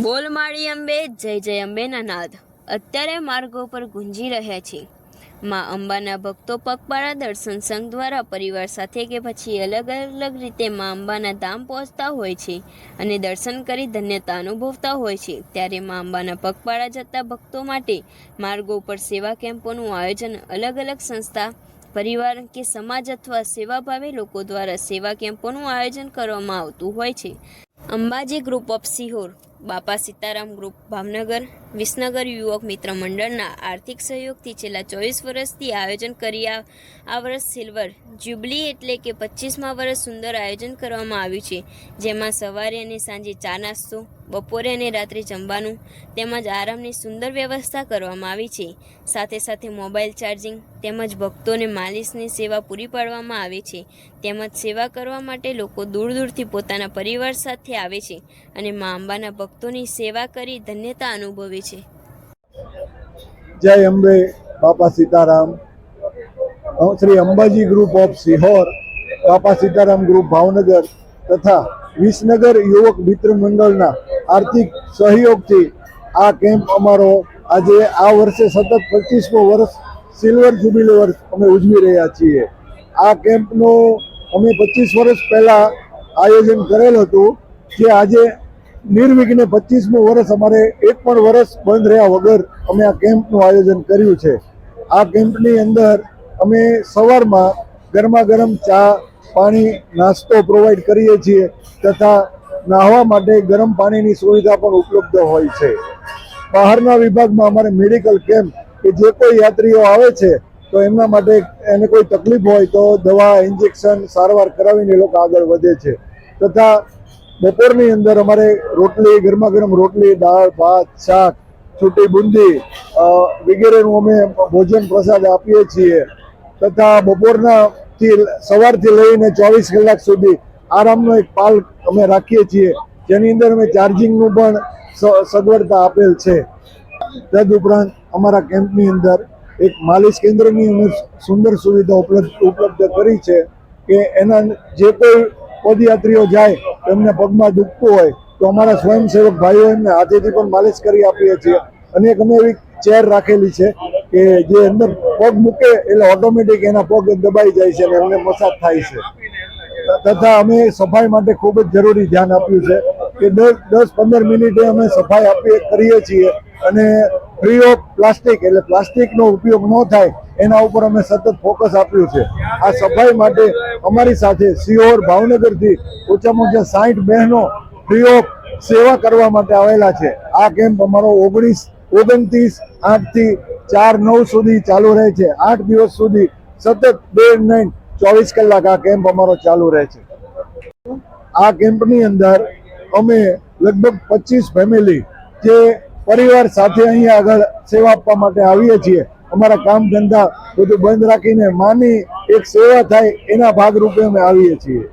બોલ માળી અંબે જય જય અંબેના નાદ અત્યારે માર્ગો પર ગુંજી રહ્યા છે માં અંબાના ભક્તો પગપાળા દર્શન સંઘ દ્વારા પરિવાર સાથે કે પછી અલગ અલગ રીતે માં અંબાના ધામ પહોંચતા હોય છે અને દર્શન કરી ધન્યતા અનુભવતા હોય છે. ત્યારે માં અંબાના પગપાળા જતા ભક્તો માટે માર્ગો પર સેવા કેમ્પોનું આયોજન અલગ અલગ સંસ્થા, પરિવાર કે સમાજ અથવા સેવાભાવી લોકો દ્વારા સેવા કેમ્પોનું આયોજન કરવામાં આવતું હોય છે. Ambaji group of Sihor Bapa Sitaram group Bhavnagar Visnagar યુવક મિત્ર મંડળના આર્થિક સહયોગથી છેલ્લા ચોવીસ વર્ષથી આયોજન કરી આ વર્ષ સિલ્વર જ્યુબલી એટલે કે પચીસમા વર્ષ સુંદર આયોજન કરવામાં આવ્યું છે. જેમાં સવારે અને સાંજે ચા નાસ્તો બપોરે અને રાત્રે જમવાનું તેમજ આરામની સુંદર વ્યવસ્થા કરવામાં આવી છે. સાથે સાથે મોબાઈલ ચાર્જિંગ તેમજ ભક્તોને માલિશની સેવા પૂરી પાડવામાં આવે છે. તેમજ સેવા કરવા માટે લોકો દૂર દૂરથી પોતાના પરિવાર સાથે આવે છે અને મા અંબાના ભક્તોની સેવા કરી ધન્યતા અનુભવે છે. જય Ambe, Bapa Sitaram. Shri Ambaji group of Sihor, Bapa Sitaram group Bhavnagar તથા વિસનગર યુવક મિત્ર મંડળના આર્થિક સહયોગથી આ કેમ્પ અમારો આજે આ વર્ષે સતત પચીસમો વર્ષ સિલ્વર જુબિલ વર્ષ અમે ઉજવી રહ્યા છીએ. આ કેમ્પનું અમે પચીસ વર્ષ પહેલાં આયોજન કરેલ હતું, જે આજે નિર્વિઘ્ને પચીસમું વર્ષ અમારે એક પણ વર્ષ બંધ રહ્યા વગર અમે આ કેમ્પનું આયોજન કર્યું છે. આ કેમ્પની અંદર અમે સવારમાં ગરમા ગરમ ચા, પાણી, નાસ્તો પ્રોવાઈડ કરીએ છીએ તથા નાહવા માટે ગરમ પાણીની સુવિધા પણ ઉપલબ્ધ હોય છે. બહારના વિભાગમાં અમારે મેડિકલ કેમ્પ કે જે કોઈ યાત્રીઓ આવે છે, તો એમના માટે એને કોઈ તકલીફ હોય તો દવા ઇન્જેક્શન સારવાર કરાવીને એ લોકો આગળ વધે છે. તથા બપોરની અંદર અમારે રોટલી ગરમા ગરમ રોટલી, દાળ, ભાત, શાક, છૂટી બુંદી વગેરેનું અમે ભોજન પ્રસાદ આપીએ છીએ. તથા બપોરના થી સવારથી લઈને ચોવીસ કલાક સુધી આરામનો એક પાલ અમે રાખીએ છીએ. જેની અંદર અમે ચાર્જિંગનું પણ સગવડતા આપેલ છે. તદ ઉપરાંત અમારા કેમ્પની અંદર એક માલિશ કેન્દ્રની અમે સુંદર સુવિધા ઉપલબ્ધ ઉપલબ્ધ કરી છે કે એના જે કોઈ પદયાત્રીઓ જાય એમને પગમાં દુખતું હોય, તો અમારા સ્વયંસેવક ભાઈઓ એમને હાથેથી પણ માલિશ કરી આપીએ છીએ. અને એક અમે એવી ચેર રાખેલી છે કે જે અંદર પગ મૂકે એટલે ઓટોમેટિક એના પગ દબાઈ જાય છે અને એમને મસાજ થાય છે. તથા અમે સફાઈ માટે ખૂબ જ જરૂરી ધ્યાન આપ્યું છે કે દસ દસ પંદર મિનિટે અમે સફાઈ આપીએ કરીએ છીએ અને ફ્રી ઓફ પ્લાસ્ટિક એટલે પ્લાસ્ટિકનો ઉપયોગ ન થાય એના ઉપર અમે સતત ફોકસ આપ્યું છે. આ સફાઈ માટે અમારી સાથે સિહોર ભાવનગરથી ઓછામાં ઓછા સાઠ બહેનો ફ્રી ઓફ સેવા કરવા માટે આવેલા છે. આ કેમ્પ અમારો ઓગણીસ, ઓગણત્રીસ, આઠથી ચાર, નવ સુધી ચાલુ રહે છે. આઠ દિવસ સુધી સતત એન્ડ નાઇટ ચોવીસ કલાક આ કેમ્પ અમારો ચાલુ રહે છે. આ કેમ્પની અંદર અમે લગભગ પચીસ ફેમિલી જે પરિવાર સાથે અહીંયા આગળ સેવા આપવા માટે આવીએ છીએ, અમારા કામ ધંધા બધું બંધ રાખીને માની એક સેવા થાય એના ભાગરૂપે અમે આવીએ છીએ.